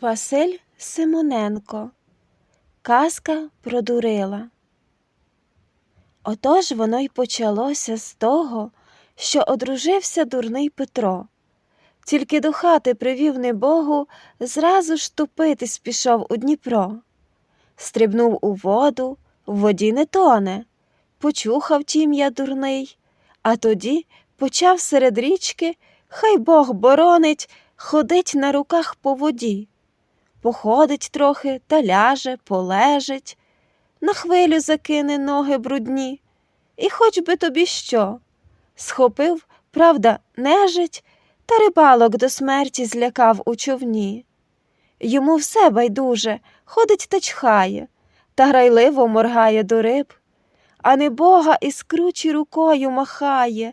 Василь Симоненко Казка про Дурила. Отож воно й почалося з того, що одружився дурний Петро. Тільки до хати привів небогу, зразу ж топитись пішов у Дніпро. Стрибнув у воду, в воді не тоне. Почухав тім'я дурний, а тоді почав серед річки, хай Бог боронить, ходить на руках по воді. Походить трохи та ляже, полежить, на хвилю закине ноги брудні. І хоч би тобі що. Схопив, правда, нежить, та рибалок до смерті злякав у човні. Йому все байдуже, ходить та чхає, та грайливо моргає до риб, а не бога із кручі рукою махає.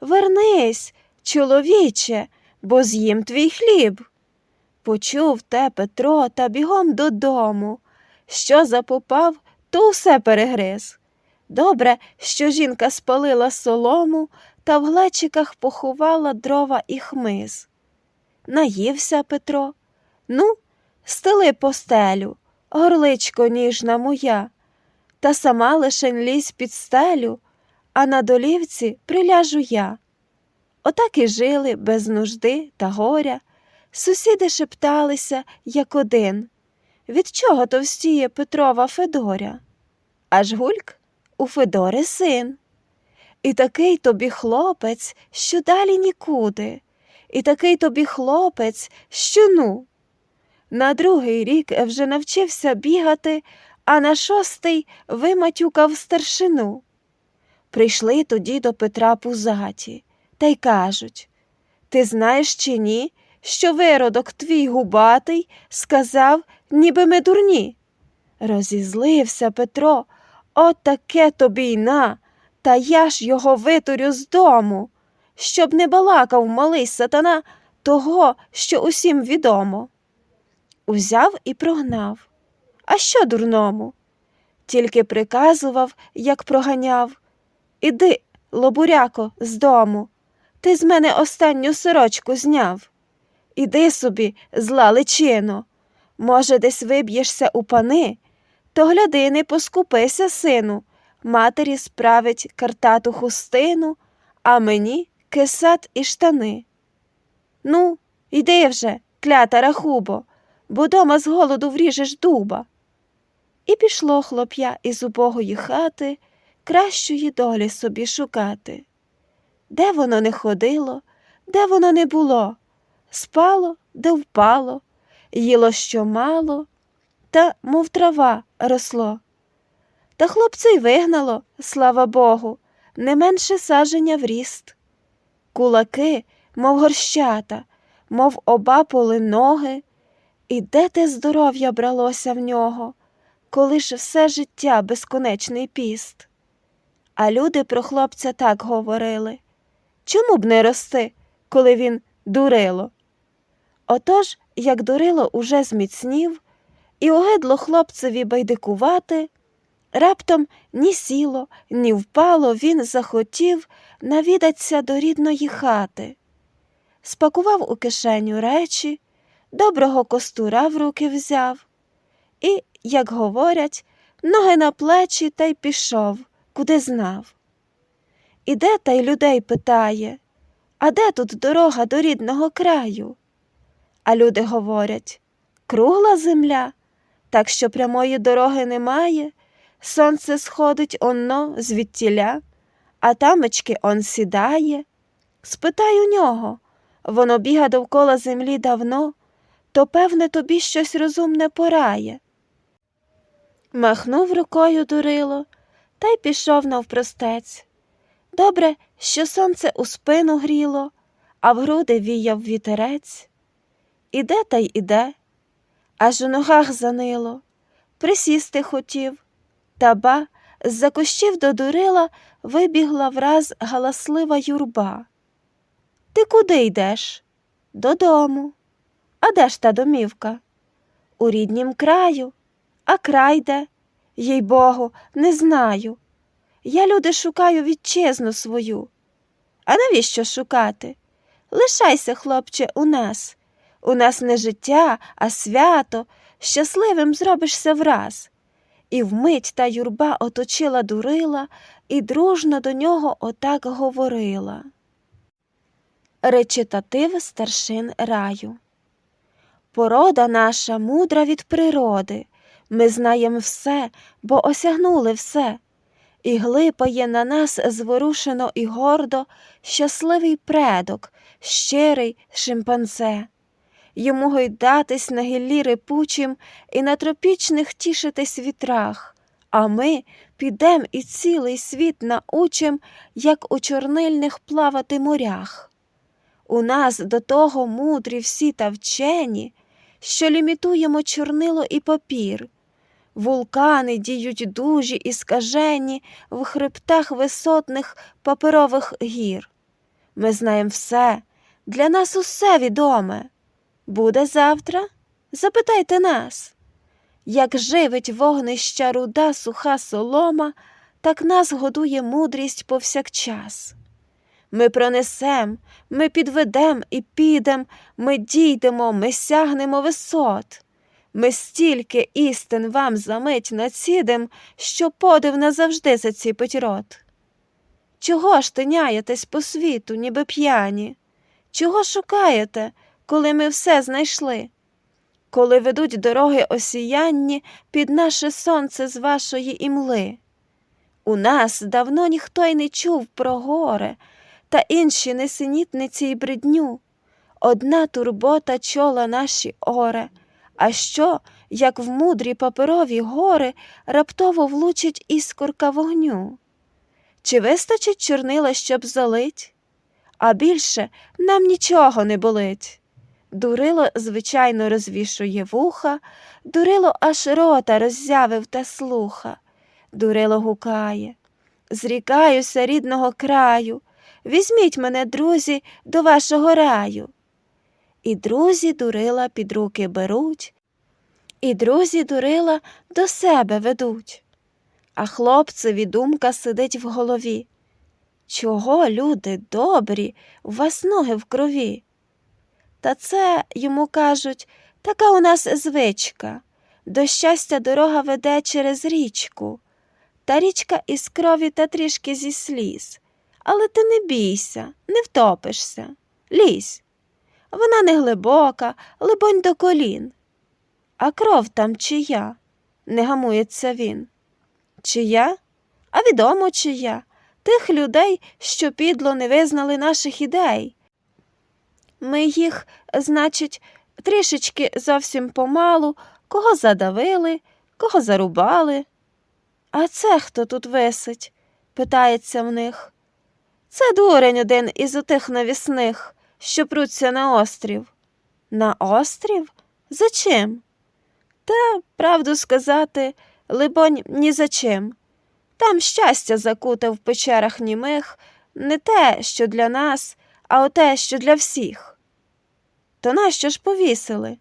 Вернись, чоловіче, бо з'їм твій хліб. Почув те Петро та бігом додому. Що запопав, то все перегриз. Добре, що жінка спалила солому та в глечиках поховала дрова і хмиз. Наївся Петро. Ну, стели постелю, горличко ніжна моя, та сама лишень лізь під стелю, а на долівці приляжу я. Отак і жили без нужди та горя. Сусіди шепталися, як один. Від чого товстіє Петрова Федоря? Аж гульк у Федори син. І такий тобі хлопець, що далі нікуди, і такий тобі хлопець, що ну. На другий рік вже навчився бігати, а на шостий виматюкав старшину. Прийшли тоді до Петра пузаті та й кажуть Ти знаєш чи ні, що виродок твій губатий сказав, ніби ми дурні. Розізлився Петро, от таке тобі й на, та я ж його витурю з дому, щоб не балакав малий сатана того, що усім відомо. Узяв і прогнав. А що дурному? Тільки приказував, як проганяв. Іди, лобуряко, з дому. Ти з мене останню сорочку зняв. Іди собі, зла личино. Може, десь виб'єшся у пани, то гляди, не поскупися, сину, матері справить картату хустину, а мені кисат і штани. Ну, йди вже, клята рахубо, бо дома з голоду вріжеш дуба. І пішло хлоп'я із убогої хати кращої долі собі шукати. Де воно не ходило, де воно не було, спало, де впало, їло що мало, та, мов трава, росло. Та хлопця й вигнало, слава Богу, не менше саження в ріст. Кулаки, мов горщата, мов обапали ноги, і де те здоров'я бралося в нього, коли ж все життя безконечний піст. А люди про хлопця так говорили чому б не рости, коли він дурило? Отож, як дурило уже зміцнів, і огидло хлопцеві байдикувати, раптом ні сіло, ні впало він захотів навідаться до рідної хати. Спакував у кишеню речі, доброго костура в руки взяв і, як говорять, ноги на плечі та й пішов, куди знав. Іде та й людей питає, а де тут дорога до рідного краю? А люди говорять кругла земля, так що прямої дороги немає, сонце сходить онно звідтіля, а тамечки он сідає. Спитай у нього воно біга довкола землі давно, то, певне, тобі щось розумне порає. Махнув рукою дурило та й пішов навпростець. Добре, що сонце у спину гріло, а в груди віяв вітерець. Іде та й іде, аж у ногах занило, присісти хотів, та ба, з-за кущів до дурила вибігла враз галаслива юрба. Ти куди йдеш? Додому. А де ж та домівка? У ріднім краю, а край де? Їй богу, не знаю. Я, люди, шукаю вітчизну свою. А навіщо шукати? Лишайся, хлопче, у нас. У нас не життя, а свято, щасливим зробишся враз. І вмить та юрба оточила дурила і дружно до нього отак говорила. Речитатив старшин раю. Порода наша мудра від природи, ми знаємо все, бо осягнули все, і глипає на нас зворушено і гордо щасливий предок, щирий шимпанзе. Йому гойдатись на гіллі рипучим і на тропічних тішитись вітрах, а ми підем і цілий світ научим, як у чорнильних плавати морях. У нас до того мудрі всі та вчені, що лімітуємо чорнило і папір. Вулкани діють дужі і скажені в хребтах висотних паперових гір. Ми знаємо все, для нас усе відоме. Буде завтра? Запитайте нас. Як живить вогнища руда суха солома, так нас годує мудрість повсякчас. Ми пронесем, ми підведем і підем, ми дійдемо, ми сягнемо висот. Ми стільки істин вам за мить націдем, що подив назавжди заціпить рот. Чого ж тиняєтесь по світу, ніби п'яні? Чого шукаєте, коли ми все знайшли? Коли ведуть дороги осіянні під наше сонце з вашої імли? У нас давно ніхто й не чув про горе та інші несенітниці й бредню. Одна турбота чола наші оре, а що, як в мудрі паперові гори раптово влучить іскорка вогню? Чи вистачить чорнила, щоб залить? А більше нам нічого не болить. Дурило, звичайно, розвішує вуха, дурило аж рота роззявив та слуха. Дурило гукає. Зрікаюся рідного краю. Візьміть мене, друзі, до вашого раю. І друзі дурила під руки беруть, і друзі дурила до себе ведуть. А хлопцеві думка сидить в голові. Чого, люди добрі, у вас ноги в крові? Та це, йому кажуть, така у нас звичка. До щастя дорога веде через річку, та річка із крові та трішки зі сліз. Але ти не бійся, не втопишся, лізь. Вона не глибока, либонь до колін. А кров там чия? не гамується він. Чия? А відомо чия? Тих людей, що підло не визнали наших ідей. Ми їх, значить, трішечки зовсім помалу, кого задавили, кого зарубали. А це хто тут висить? питається в них. Це дурень один із отих навісних, що пруться на острів. На острів? За чим? Та, правду сказати, либонь, ні за чим. Там щастя закуте в печерах німих, не те, що для нас, а оте, що для всіх. То нащо ж повісили?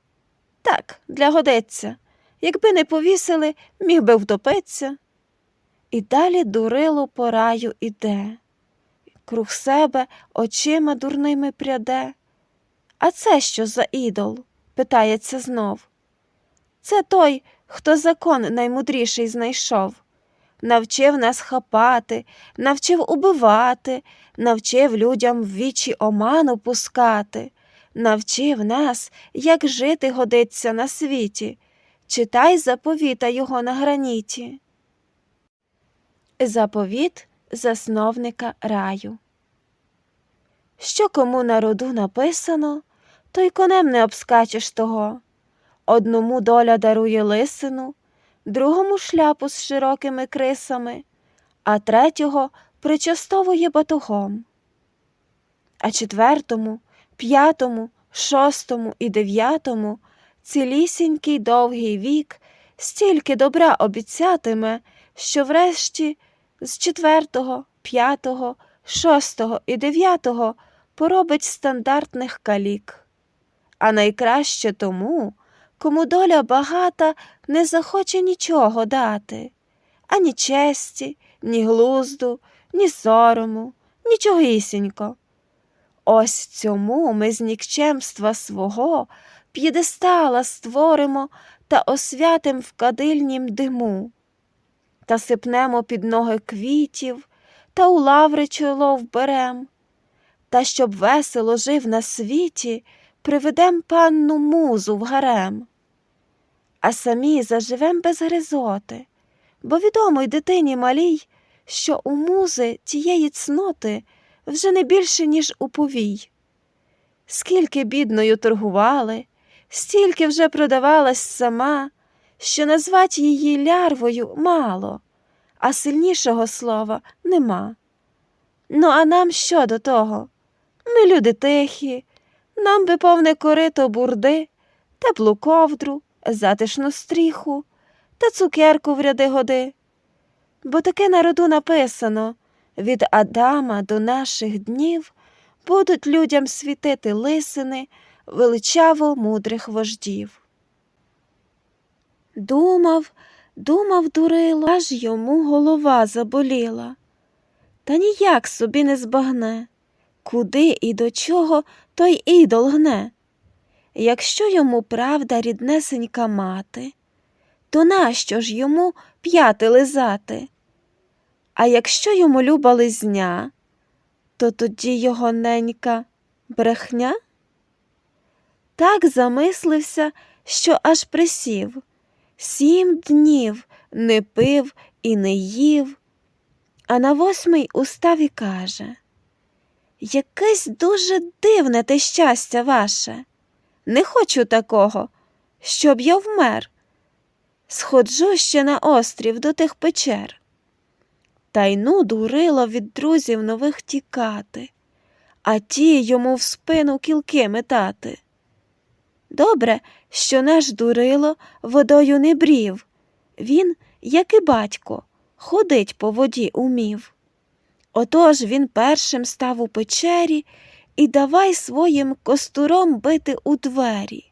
Так, для годиться. Якби не повісили, міг би втопитися. І далі дурило по раю іде, круг себе очима дурними пряде. А це що за ідол? питається знов. Це той, хто закон наймудріший знайшов. Навчив нас хапати, навчив убивати, навчив людям в вічі оману пускати, навчив нас, як жити годиться на світі. Читай заповіта його на граніті. Заповіт засновника раю. Що кому на роду написано, то й конем не обскачеш того. Одному доля дарує лисину, другому шляпу з широкими крисами, а третього причастовує батогом. А четвертому, п'ятому, шостому і дев'ятому цілісінький довгий вік стільки добра обіцятиме, що врешті з четвертого, п'ятого, шостого і дев'ятого поробить стандартних калік. А найкраще тому, кому доля багата не захоче нічого дати, ані честі, ні глузду, ні сорому, нічогісінько. Ось цьому ми з нікчемства свого п'єдестала створимо та освятим в кадильнім диму, та сипнемо під ноги квітів, та у лаври чоло вберем, та щоб весело жив на світі, приведем панну музу в гарем, а самі заживем без гризоти, бо відомо й дитині малій, що у музи тієї цноти вже не більше, ніж у повій. Скільки бідною торгували, стільки вже продавалась сама, що назвать її лярвою мало, а сильнішого слова нема. Ну, а нам що до того? Ми люди тихі, нам би повне корито бурди, теплу ковдру, затишну стріху та цукерку в ряди годи. Бо таке на роду написано від Адама до наших днів будуть людям світити лисини величаво мудрих вождів. Думав, думав дурило, аж йому голова заболіла. Та ніяк собі не збагне, куди і до чого той ідол гне. Якщо йому правда ріднесенька мати, то нащо ж йому п'яти лизати? А якщо йому люба лизня, то тоді його ненька брехня? Так замислився, що аж присів, сім днів не пив і не їв, а на восьмий устав і каже Якесь дуже дивне те щастя ваше. Не хочу такого, щоб я вмер. Сходжу ще на острів до тих печер. Та й ну дурило від друзів нових тікати, а ті йому в спину кілки метати. Добре, що наш дурило водою не брів. Він, як і батько, ходить по воді умів. Отож він першим став у печері і давай своїм костуром бити у двері.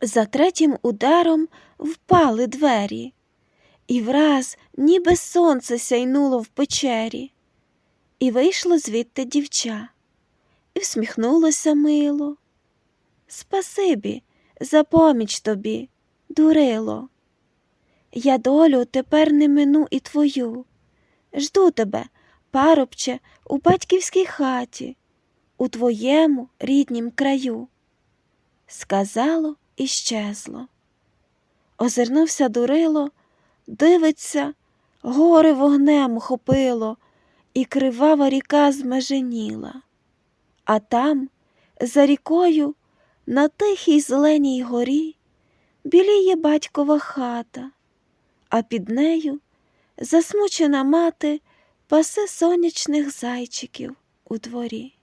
За третім ударом впали двері, і враз ніби сонце сяйнуло в печері, і вийшло звідти дівча, і всміхнулося мило. Спасибі, за поміч тобі, дурило. Я долю тепер не мину і твою. Жду тебе, парубче, у батьківській хаті, у твоєму ріднім краю. Сказало і щезло. Озирнувся дурило, дивиться, гори вогнем хопило, і кривава ріка змеженіла. А там, за рікою, на тихій зеленій горі, біліє батькова хата, а під нею засмучена мати пасе сонячних зайчиків у дворі.